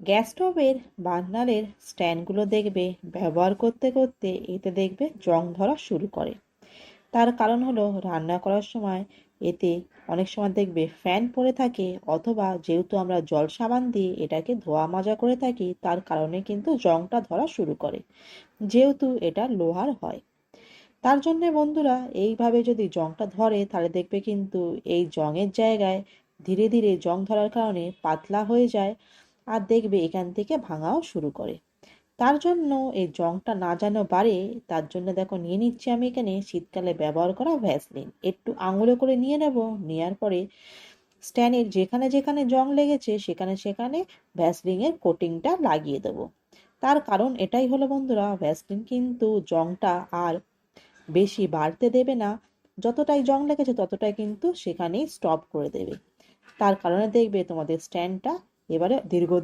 Gas স্টোভের বার্নারের স্ট্যান্ডগুলো দেখবে, ব্যবহার করতে করতে এতে দেখবে জং ধরা শুরু করে। তার কারণ হলো রান্না করার সময় এতে অনেক সময় দেখবে ফ্যান পড়ে থাকে অথবা যেহেতু আমরা জল সাবান দিয়ে এটাকে ধোয়া মাজা করে থাকি, তার কারণে কিন্তু জংটা ধরা শুরু করে, যেহেতু এটা লোহার হয়। তার জন্য বন্ধুরা, এইভাবে যদি জংটা ধরে, তাহলে দেখবে কিন্তু এই জংয়ের জায়গায় ধীরে ধীরে জং ধরার কারণে পাতলা হয়ে যায়। আর দেখবে এখান থেকে ভাঙাও শুরু করে। তার জন্য এই জংটা না যেন বাড়ে, তার জন্য দেখো নিয়ে নিচ্ছি আমি এখানে, শীতকালে ব্যবহার করা ভ্যাসলিন। একটু আঙুলে করে নিয়ে নেব নেওয়ার পরে স্ট্যান্ডের যেখানে যেখানে জং লেগেছে, সেখানে সেখানে ভ্যাসলিনের কোটিংটা লাগিয়ে দেবো। তার কারণ এটাই হলো বন্ধুরা, ভ্যাসলিন কিন্তু জংটা আর বেশি বাড়তে দেবে না। যতটাই জং লেগেছে ততটাই কিন্তু সেখানেই স্টপ করে দেবে। তার কারণে দেখবে তোমাদের স্ট্যান্ডটা এবারে দীর্ঘদিন